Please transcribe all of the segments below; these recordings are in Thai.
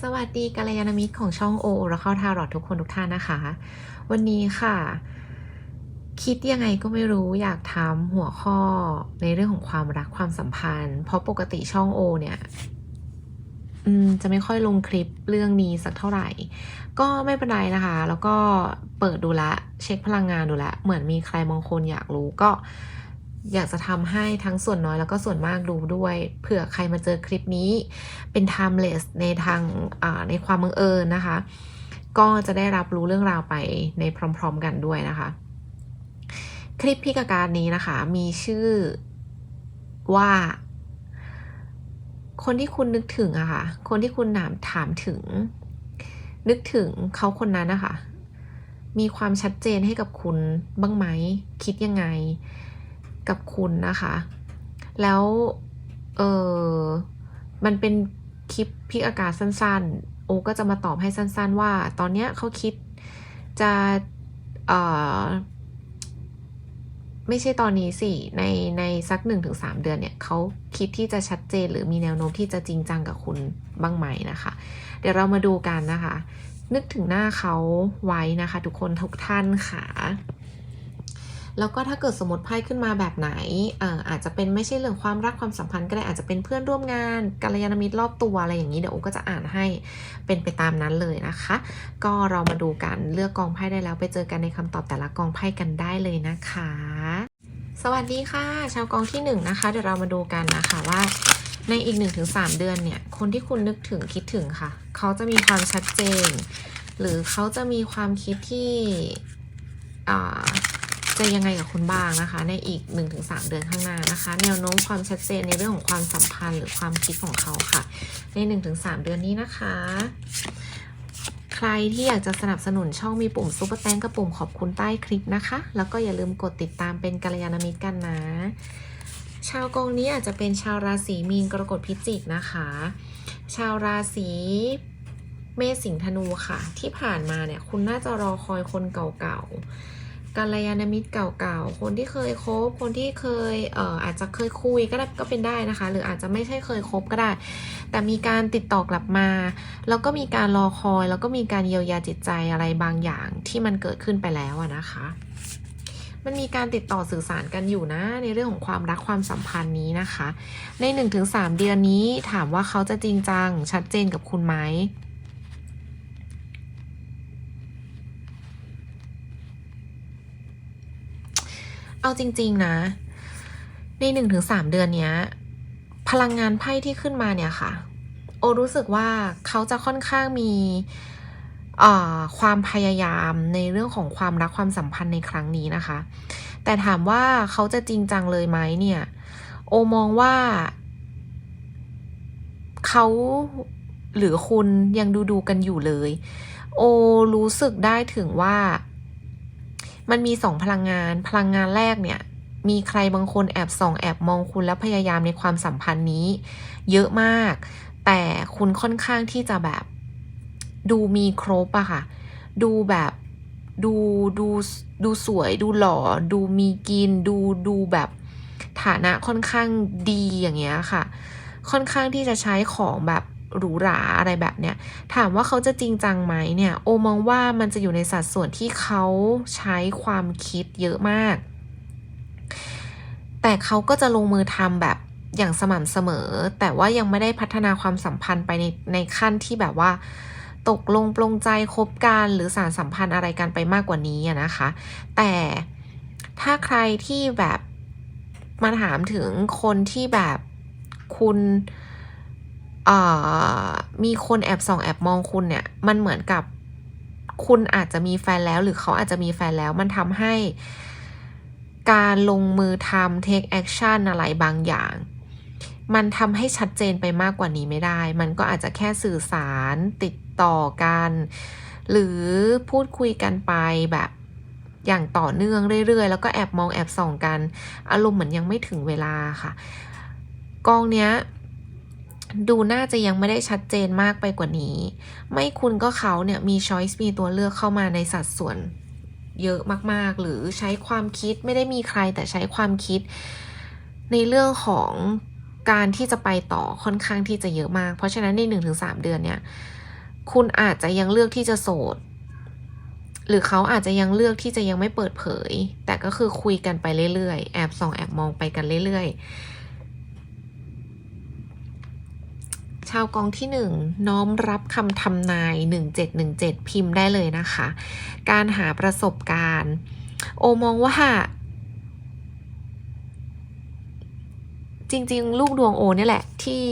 สวัสดีกัลยาณมิตรของช่องโอและเข้าทารอดทุกคนทุกท่านนะคะ วันนี้ค่ะ คิดยังไงก็ไม่รู้อยากทำหัวข้อในเรื่องของความรักความสัมพันธ์ เพราะปกติช่องโอเนี่ยจะไม่ค่อยลงคลิปเรื่องนี้สักเท่าไหร่ ก็ไม่เป็นไรนะคะ แล้วก็เปิดดูละ เช็คพลังงานดูละ เหมือนมีใครบางคนอยากรู้ก็ อยากจะทำให้ทั้งส่วนน้อยแล้วก็ส่วนมากดูด้วย เผื่อใครมาเจอคลิปนี้เป็น timeless ในทางในความบังเอิญนะคะ ก็จะได้รับรู้เรื่องราวไปในพร้อมๆกันด้วยนะคะ คลิปพิกาการนี้นะคะ มีชื่อว่า คนที่คุณนึกถึงอะค่ะ คนที่คุณถามถามถึง นึกถึงเขาคนนั้นนะคะมีความชัดเจนให้กับคุณบ้างไหม คิดยังไง กับคุณนะคะ แล้วเออมันเป็นคลิปพิกอากาศสั้นๆ โอก็จะมาตอบให้สั้นๆ ว่า ตอนเนี้ยเขาคิดจะเอ่อไม่ใช่ตอนนี้สิในในสักหนึ่งถึงสามเดือนเนี่ยเขาคิดที่จะชัดเจนหรือมีแนวโน้มที่จะจริงจังกับคุณบ้างไหมนะคะ เดี๋ยวเรามาดูกันนะคะ นึกถึงหน้าเขาไว้นะคะ ทุกคนทุกท่านค่ะ แล้วก็ถ้าเกิดสมมติไพ่ขึ้นมาแบบไหนอาจจะเป็นไม่ใช่เรื่องความรักความสัมพันธ์ก็ได้อาจจะเป็นเพื่อนร่วมงานกัลยาณมิตรรอบตัวอะไรอย่างนี้เดี๋ยวโอก็จะอ่านให้เป็นไปตามนั้นเลยนะคะ ก็เรามาดูกันเลือกกองไพ่ได้แล้วไปเจอกันในคำตอบแต่ละกองไพ่กันได้เลยนะคะ สวัสดีค่ะ ชาวกองที่หนึ่งนะคะเดี๋ยวเรามาดูกันนะคะว่าในอีก 1-3 เดือนเนี่ย คนที่คุณนึกถึงคิดถึงค่ะ เขาจะมีความชัดเจน หรือเขาจะมีความคิดที่อ่า จะยังไงกับคุณบ้างนะคะ ในอีก 1-3 เดือนข้างหน้านะคะ แนวโน้มความชัดเจนในเรื่องของความสัมพันธ์หรือความคิดของเขาค่ะ ใน 1-3 เดือนนี้นะคะ ใครที่อยากจะสนับสนุนช่องมีปุ่มซุปเปอร์แตงกับปุ่มขอบคุณใต้คลิปนะคะ แล้วก็อย่าลืมกดติดตามเป็นกัลยาณมิตรกันนะ ชาวกองนี้อาจจะเป็นชาวราศีมีนกรกฎพิจิกนะคะ ชาวราศีเมษสิงห์ธนูค่ะ ที่ผ่านมาเนี่ยคุณน่าจะรอคอยคนเก่าๆ กัลยาณมิตรเก่าๆ คนที่เคยคบ คนที่เคยเอ่ออาจจะเคยคุยก็ได้ก็เป็นได้นะคะ หรืออาจจะไม่ใช่เคยคบก็ได้ แต่มีการติดต่อกลับมา แล้วก็มีการรอคอย แล้วก็มีการเยียวยาจิตใจอะไรบางอย่างที่มันเกิดขึ้นไปแล้วนะคะ มันมีการติดต่อสื่อสารกันอยู่นะ ในเรื่องของความรักความสัมพันธ์นี้นะคะ ใน 1-3 เดือนนี้ถามว่าเขาจะจริงจังชัดเจนกับคุณไหม เอาจริง ๆ นะ ใน1-3เดือนเนี้ย พลังงานไพ่ที่ขึ้นมาเนี่ยค่ะ โอรู้สึกว่าเขาจะค่อนข้างมีความพยายามในเรื่องของความรักความสัมพันธ์ในครั้งนี้นะคะ แต่ถามว่าเขาจะจริงจังเลยไหมเนี่ย โอมองว่าเขาหรือคุณยังดูดูกันอยู่เลย โอรู้สึกได้ถึงว่า มันมีสองพลังงาน พลังงานแรกเนี่ย มีใครบางคนแอบส่องแอบมองคุณและพยายามในความสัมพันธ์นี้ เยอะมาก แต่คุณค่อนข้างที่จะแบบ ดูมีครบอะค่ะ ดูแบบดูดูดูสวย ดูหล่อ ดูมีกิน ดูดูแบบฐานะค่อนข้างดีอย่างเงี้ยค่ะ ค่อนข้างที่จะใช้ของแบบ หรูหราอะไรแบบเนี้ยถามว่าเขาจะจริงจังไหมเนี่ย โอมองว่ามันจะอยู่ในสัดส่วนที่เขาใช้ความคิดเยอะมาก แต่เขาก็จะลงมือทำแบบอย่างสม่ำเสมอ แต่ว่ายังไม่ได้พัฒนาความสัมพันธ์ไปในในขั้นที่แบบว่า ตกลงปลงใจคบกันหรือสารสัมพันธ์อะไรกันไปมากกว่านี้นะคะ แต่ถ้าใครที่แบบมาถามถึงคนที่แบบคุณ มีคนแอบส่องแอบมองคุณเนี่ย มันเหมือนกับคุณอาจจะมีแฟนแล้ว หรือเขาอาจจะมีแฟนแล้ว มันทำให้การลงมือทำ take action อะไรบางอย่าง มันทำให้ชัดเจนไปมากกว่านี้ไม่ได้ มันก็อาจจะแค่สื่อสารติดต่อกัน หรือพูดคุยกันไปแบบอย่างต่อเนื่องเรื่อยๆ แล้วก็แอบมองแอบส่องกัน อารมณ์เหมือนยังไม่ถึงเวลาค่ะ กองเนี้ย ดูน่าจะยังไม่ได้ชัดเจนมากไปกว่านี้ ไม่คุณก็เขาเนี่ยมีช้อยส์มีตัวเลือกเข้ามาในสัดส่วนเยอะมากๆ หรือใช้ความคิดไม่ได้มีใครแต่ใช้ความคิด ในเรื่องของการที่จะไปต่อค่อนข้างที่จะเยอะมาก เพราะฉะนั้นใน 1-3 เดือนเนี่ย คุณอาจจะยังเลือกที่จะโสด หรือเขาอาจจะยังเลือกที่จะยังไม่เปิดเผย แต่ก็คือคุยกันไปเรื่อยๆ แอบส่องแอบมองไปกันเรื่อยๆ ชาวกองที่หนึ่งน้อมรับคำทำนาย 1717 พิมพ์ได้เลยนะคะ การหาประสบการณ์ โอมองว่า จริงๆ ลูกดวงโอเนี่ยแหละ ที่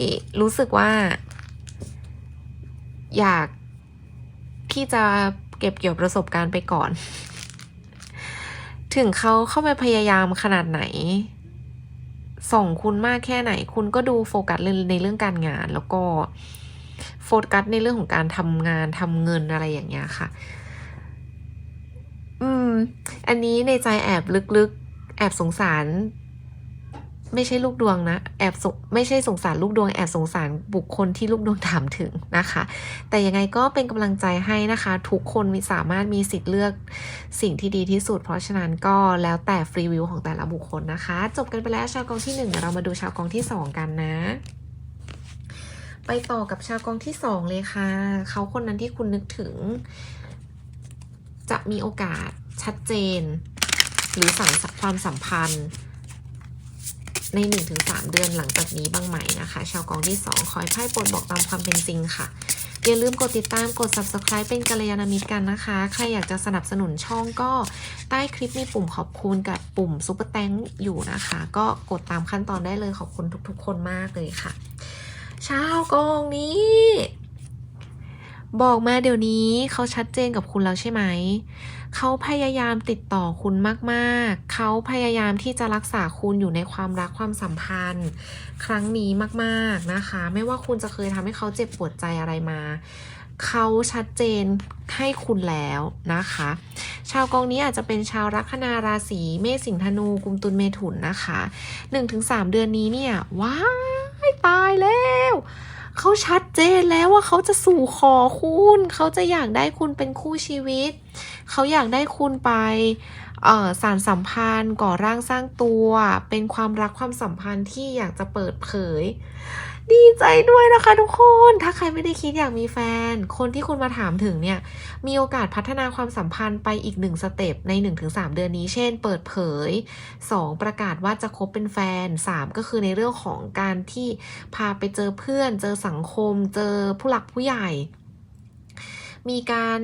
รู้สึกว่า อยากที่จะเก็บเกี่ยวประสบการณ์ไปก่อน ถึงเขาเข้าไปพยายามขนาดไหน ส่งคุณมากแค่ไหน คุณก็ดูโฟกัสในเรื่องการงาน แล้วก็โฟกัสในเรื่องของการทำงานทำเงินอะไรอย่างเงี้ยค่ะ อืม อันนี้ในใจแอบลึกๆ แอบสงสาร ไม่ใช่ลูกดวงนะแอบสงไม่ใช่สงสารลูกดวงแอบสงสารบุคคลที่ลูกดวงถามถึงนะคะ แต่ยังไงก็เป็นกำลังใจให้นะคะ ทุกคนมีสามารถมีสิทธิ์เลือกสิ่งที่ดีที่สุด เพราะฉะนั้นก็แล้วแต่ฟรีวิวของแต่ละบุคคลนะคะ จบกันไปแล้วชาวกองที่หนึ่งเดี๋ยวเรามาดูชาวกองที่สองกันนะไปต่อกับชาวกองที่สองเลยค่ะ เขาคนนั้นที่คุณนึกถึง จะมีโอกาสชัดเจน หรือสั่งความสัมพันธ์ ใน 1-3 เดือนหลังจากนี้บ้างไหมนะคะ ชาวกองที่ 2 ขอให้ไพ่ปรดบอกตามความเป็นจริงค่ะ อย่าลืมกดติดตามกด subscribe เป็นกัลยาณมิตรกันนะคะ ใครอยากจะสนับสนุนช่องก็ใต้คลิปมีปุ่มขอบคุณกับปุ่มซุปเปอร์แตงอยู่นะคะ ก็กดตามขั้นตอนได้เลยขอบคุณทุกๆ คนมากเลยค่ะ ชาวกองนี้ บอกมาเดี๋ยวนี้เขาชัดเจนกับคุณแล้วใช่ไหม เขาพยายามติดต่อคุณมากๆ เขาพยายามที่จะรักษาคุณอยู่ในความรักความสัมพันธ์ ครั้งนี้มากๆนะคะ ไม่ว่าคุณจะเคยทำให้เขาเจ็บปวดใจอะไรมา เขาชัดเจนให้คุณแล้วนะคะ ชาวกองนี้อาจจะเป็นชาวลัคนาราศีเมษสิงห์ธนูกุมตุลเมถุนนะคะ 1-3 เดือนนี้เนี่ย ว้ายตายแล้ว เขาชัดเจนแล้วว่าเขาจะสู่ขอคุณ เขาจะอยากได้คุณเป็นคู่ชีวิต เขาอยากได้คุณไป สารสัมพันธ์ก่อร่างสร้างตัว เป็นความรักความสัมพันธ์ที่อยากจะเปิดเผย ดีใจด้วยนะคะทุกคน ถ้าใครไม่ได้คิดอยากมีแฟน คนที่คุณมาถามถึงเนี่ย มีโอกาสพัฒนาความสัมพันธ์ไปอีกหนึ่งสเต็ปใน 1-3 เดือนนี้ เช่น เปิดเผย 2 ประกาศว่าจะคบเป็นแฟน 3 ก็คือในเรื่องของการที่พาไปเจอเพื่อน เจอสังคม เจอผู้หลักผู้ใหญ่ มีการ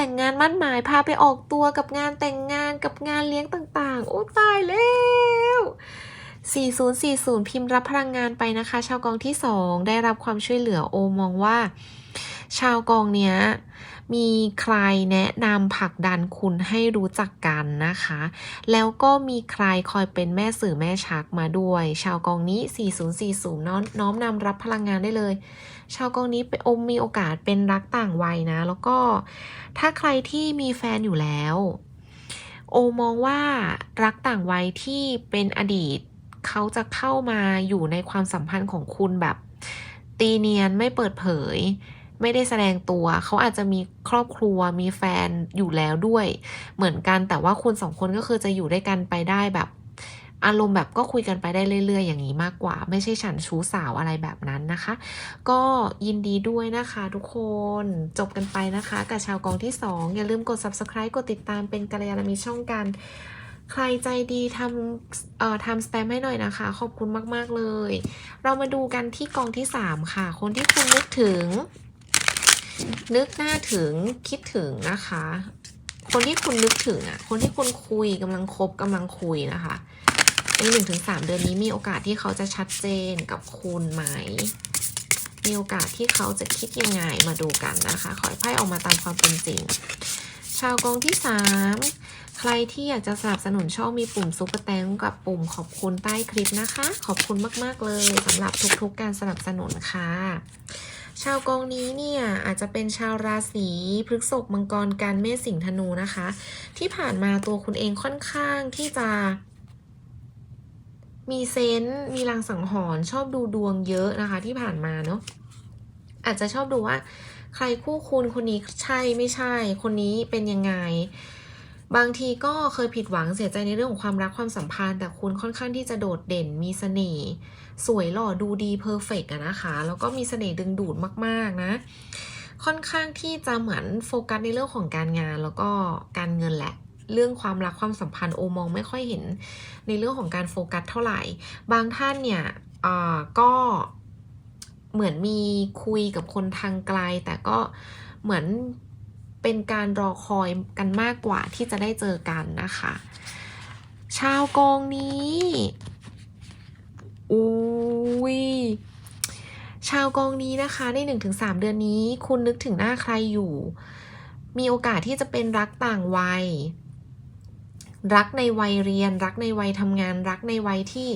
แต่งงานมั่นหมายพาไปออกตัวกับงานแต่งงานกับงานเลี้ยงต่างๆ โอ้ตายแล้ว4040 พิมพ์รับพลังงานไปนะคะ ชาวกองที่ 2 ได้รับความช่วยเหลือโอมองว่า ชาวกองเนี้ย มีใครแนะนำผลักดันคุณให้รู้จักกันนะคะ แล้วก็มีใครคอยเป็นแม่สื่อแม่ชักมาด้วย ชาวกองนี้ 4040น้อมน้อมนำรับพลังงานได้เลย ชาวกองนี้เป็นอมมีโอกาสเป็นรักต่างวัยนะ แล้วก็ถ้าใครที่มีแฟนอยู่แล้ว โอมองว่ารักต่างวัยที่เป็นอดีตเขาจะเข้ามาอยู่ในความสัมพันธ์ของคุณแบบตีเนียนไม่เปิดเผย ไม่ได้แสดงตัว เขาอาจจะมีครอบครัวมีแฟนอยู่แล้วด้วย เหมือนกันแต่ว่าคุณสองคนก็คือจะอยู่ด้วยกันไปได้แบบอารมณ์แบบก็คุยกันไปได้เรื่อย ๆ อย่างนี้มากกว่า ไม่ใช่ฉันชู้สาวอะไรแบบนั้นนะคะ ก็ยินดีด้วยนะคะทุกคนจบกันไปนะคะ กับชาวกองที่ 2 อย่าลืมกด subscribe กดติดตามเป็นกัลยาณมิตรช่องกัน ใครใจดีทำเอ่อทำสแตมให้หน่อยนะคะ ขอบคุณมาก ๆ เลย เรามาดูกันที่กองที่ 3 ค่ะ คนที่คุณนึกถึง นึกหน้าถึงคิดถึงนะคะ คนที่คุณนึกถึงอะ คนที่คุณคุยกำลังคบกำลังคุยนะคะ ในหนึ่งถึงสามเดือนนี้มีโอกาสที่เขาจะชัดเจนกับคุณไหม มีโอกาสที่เขาจะคิดยังไงมาดูกันนะคะ ขอให้ไพ่ออกมาตามความเป็นจริง ชาวกองที่3ใครที่อยากจะสนับสนุนช่องมีปุ่มซุปเปอร์แตงกับปุ่มขอบคุณใต้คลิปนะคะ ขอบคุณมาก ๆ เลยสำหรับทุกๆการสนับสนุนค่ะ ชาวกองนี้เนี่ยอาจจะเป็นชาวราศีพฤษภมังกรกันเมษสิงห์ธนูนะคะ ที่ผ่านมาตัวคุณเองค่อนข้างที่จะ มีเซนส์มีลางสังหรณ์ชอบดูดวงเยอะนะคะ ที่ผ่านมาเนาะอาจจะชอบดูว่า ใครคู่คุณคนนี้ใช่ไม่ใช่ คนนี้เป็นยังไง บางทีก็เคยผิดหวังเสียใจในเรื่องของความรักความสัมพันธ์ แต่คุณค่อนข้างที่จะโดดเด่นมีเสน่ห์สวยหล่อดูดีเพอร์เฟกอะนะคะ แล้วก็มีเสน่ห์ดึงดูดมาก ๆ นะ ค่อนข้างที่จะเหมือนโฟกัสในเรื่องของการงานแล้วก็การเงินแหละเรื่องความรักความสัมพันธ์โอมองไม่ค่อยเห็นในเรื่องของการโฟกัสเท่าไหร่ บางท่านเนี่ยอ่าก็เหมือนมีคุยกับคนทางไกล แต่ก็เหมือน เป็นการรอคอยกันมากกว่าที่จะได้เจอกันนะคะ ชาวกองนี้อุ้ยชาวกองนี้นะคะใน 1-3 เดือนนี้ คุณนึกถึงหน้าใครอยู่ มีโอกาสที่จะเป็นรักต่างวัย รักในวัยเรียน รักในวัยทำงาน รักในวัยที่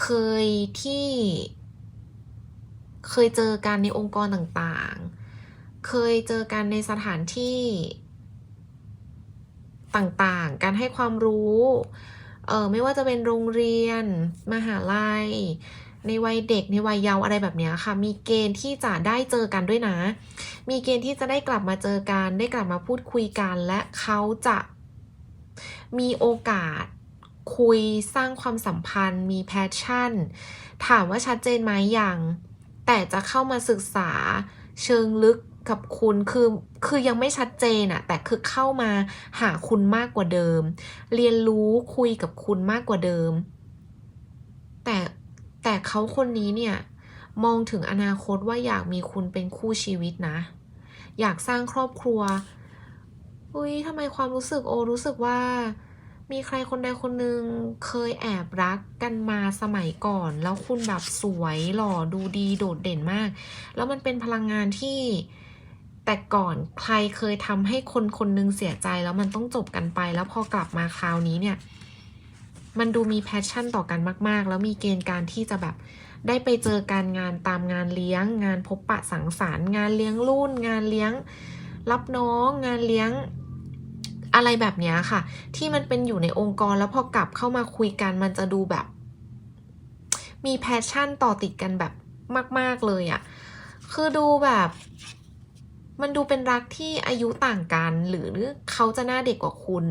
เคยที่ เคยเจอกันในองค์กรต่างๆ เคยเจอกันในสถานที่ต่างๆ การให้ความรู้เออไม่ว่าจะเป็นโรงเรียน มหาลัย ในวัยเด็กในวัยเยาว์อะไรแบบนี้ค่ะ มีเกณฑ์ที่จะได้เจอกันด้วยนะ มีเกณฑ์ที่จะได้กลับมาเจอกันได้กลับมาพูดคุยกันและเขาจะมีโอกาสคุยสร้างความสัมพันธ์ มีแพชชั่น ถามว่าชัดเจนไหมยังแต่จะเข้ามาศึกษาเชิงลึก กับคุณคือคือยังไม่ชัดเจนอะแต่คือเข้ามาหาคุณมากกว่าเดิม เรียนรู้คุยกับคุณมากกว่าเดิม แต่แต่เขาคนนี้เนี่ยมองถึงอนาคตว่าอยากมีคุณเป็นคู่ชีวิตนะ อยากสร้างครอบครัว อุ้ยทำไมความรู้สึกโอรู้สึกว่า มีใครคนใดคนหนึ่งเคยแอบรักกันมาสมัยก่อน แล้วคุณแบบสวยหล่อดูดีโดดเด่นมาก แล้วมันเป็นพลังงานที่ แต่ก่อนใครเคยทำให้คนคนหนึงเสียใจแล้วมันต้องจบกันไป แล้วพอกลับมาคราวนี้เนี่ย มันดูมีแพชชั่นต่อกันมาก ๆ แล้วมีเกณฑ์การที่จะแบบได้ไปเจอการงานตามงานเลี้ยง งานพบปะสังสรรค์งานเลี้ยงรุ่น งานเลี้ยง รับน้อง งานเลี้ยงอะไรแบบเนี้ยค่ะ ที่มันเป็นอยู่ในองค์กรแล้วพอกลับเข้ามาคุยกันมันจะดูแบบ มีแพชชั่นต่อติดกันแบบมาก ๆเลยอะ่ะคือดูแบบ มันดูเป็นรักที่อายุต่างกัน หรือเขาจะหน้าเด็กกว่าคุณ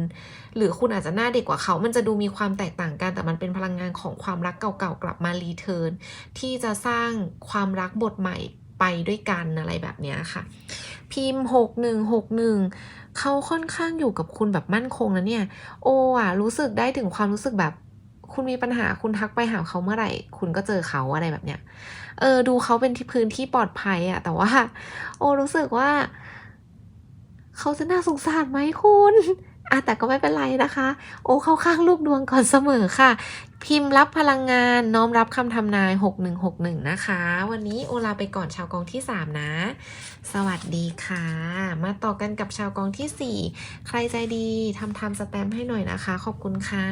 หรือคุณอาจจะหน้าเด็กกว่าเขา มันจะดูมีความแตกต่างกัน แต่มันเป็นพลังงานของความรักเก่าๆกลับมารีเทิร์นที่จะสร้างความรักบทใหม่ไปด้วยกันอะไรแบบนี้ค่ะ พิมพ์หกหนึ่งหกหนึ่งเขาค่อนข้างอยู่กับคุณแบบมั่นคงนะเนี่ย โออะรู้สึกได้ถึงความรู้สึกแบบ คุณมีปัญหาคุณทักไปหาเขาเมื่อไหร่ คุณก็เจอเขาอะไรแบบเนี้ย เออ ดูเขาเป็นที่พื้นที่ปลอดภัยอะแต่ว่า โอรู้สึกว่า เขาจะน่าสงสารไหมคุณอะแต่ก็ไม่เป็นไรนะคะ โอเข้าข้างลูกดวงก่อนเสมอค่ะ พิมพ์รับพลังงานน้อมรับคำทำนาย 6161 นะคะ วันนี้โอลาไปก่อนชาวกองที่ 3 นะ สวัสดีค่ะ มาต่อกันกับชาวกองทีสี่4 ใครใจดีทำทำสแตมป์ให้หน่อยนะคะ ขอบคุณค่ะ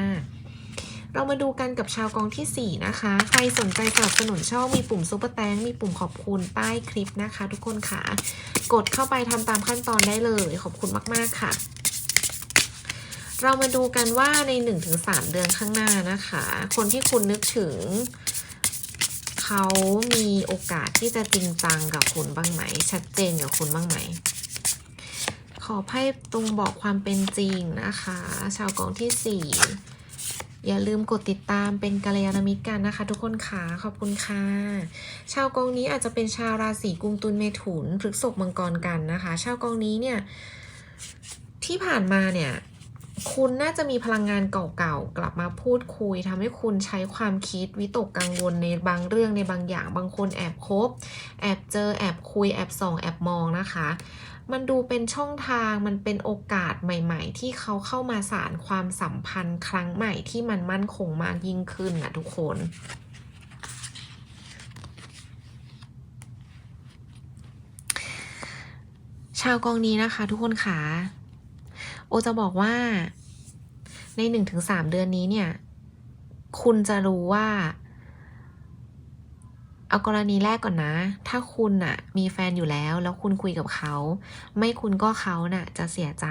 เรามาดูกันกับชาวกองทีสี่ 4 นะคะ ใครสนใจสนับสนุนช่องมีปุ่มซุปเปอร์แตงมีปุ่มขอบคุณใต้คลิปนะคะ ทุกคนค่ะ กดเข้าไปทำตามขั้นตอนได้เลย ขอบคุณมาก ๆ ค่ะ เรามาดูกันว่าใน 1-3 เดือนข้างหน้านะคะ คนที่คุณนึกถึงเขามีโอกาสที่จะจริงจังกับคุณบ้างไหม ชัดเจนกับคุณบ้างไหม ขอไพ่ตรงบอกความเป็นจริงนะคะ ชาวกองที่ 4 อย่าลืมกดติดตามเป็นกัลยาณมิตรกันนะคะ ทุกคนค่ะขอบคุณค่ะ ชาวกองนี้อาจจะเป็นชาวราศีกุมตุลเมถุนพฤษภมังกรกันนะคะ ชาวกองนี้เนี่ยที่ผ่านมาเนี่ยคุณน่าจะมีพลังงานเก่าๆ กลับมาพูดคุยทำให้คุณใช้ความคิดวิตกกังวลในบางเรื่องในบางอย่าง บางคนแอบคบ แอบเจอแอบคุยแอบส่อง แอบมองนะคะ มันดูเป็นช่องทางมันเป็นโอกาสใหม่ ๆ ที่เขาเข้ามาสารความสัมพันธ์ครั้งใหม่ที่มันมั่นคงมากยิ่งขึ้นนะทุกคนชาวกองนี้นะคะ ทุกคนค่ะโอจะบอกว่า ในหนึ่งถึงสามเดือนนี้เนี่ย คุณจะรู้ว่า เอากรณีแรกก่อนนะ ถ้าคุณน่ะมีแฟนอยู่แล้ว แล้วคุณคุยกับเขา ไม่คุณก็เขาน่ะจะเสียใจ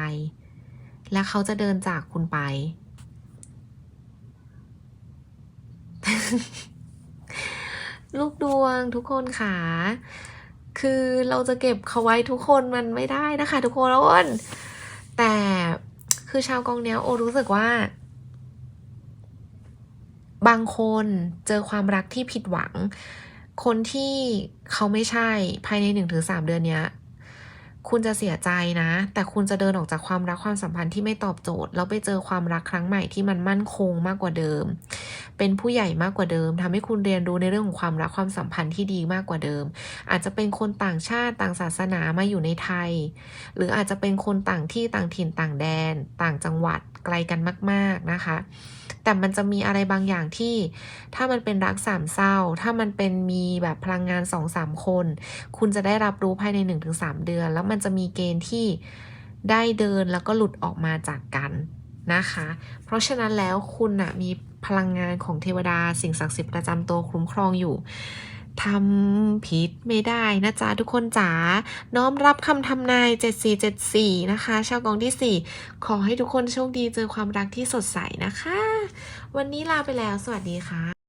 และเขาจะเดินจากคุณไป ลูกดวงทุกคนค่ะ คือเราจะเก็บเขาไว้ทุกคนมันไม่ได้นะคะ ทุกคน แต่คือชาวกองเนี้ยโอรู้สึกว่า บางคนเจอความรักที่ผิดหวัง คนที่เขาไม่ใช่ภายในหนึ่งถึงสามเดือนเนี้ย คุณจะเสียใจนะ แต่คุณจะเดินออกจากความรักความสัมพันธ์ที่ไม่ตอบโจทย์ แล้วไปเจอความรักครั้งใหม่ที่มันมั่นคงมากกว่าเดิม เป็นผู้ใหญ่มากกว่าเดิมทำให้คุณเรียนรู้ในเรื่องของความรักความสัมพันธ์ที่ดีมากกว่าเดิม อาจจะเป็นคนต่างชาติต่างศาสนามาอยู่ในไทย หรืออาจจะเป็นคนต่างที่ต่างถิ่นต่างแดน ต่างจังหวัด ไกลกันมาก ๆนะคะ แต่มันจะมีอะไรบางอย่างที่ ถ้ามันเป็นรักสามเศร้า ถ้ามันเป็นมีแบบพลังงานสองสามคน คุณจะได้รับรู้ภายใน1-3เดือน แล้วมันจะมีเกณฑ์ที่ได้เดินแล้วก็หลุดออกมาจากกันนะคะ เพราะฉะนั้นแล้วคุณนะมีพลังงานของเทวดาสิ่งศักดิ์สิทธิ์ประจำตัวคุ้มครองอยู่ ทำผิดไม่ได้นะจ๊ะทุกคนจ๋าน้อมรับคำทำนาย 7474 นะคะ ชาวกองที่ 4 ขอให้ทุกคนโชคดีเจอความรักที่สดใสนะคะ วันนี้ลาไปแล้วสวัสดีค่ะ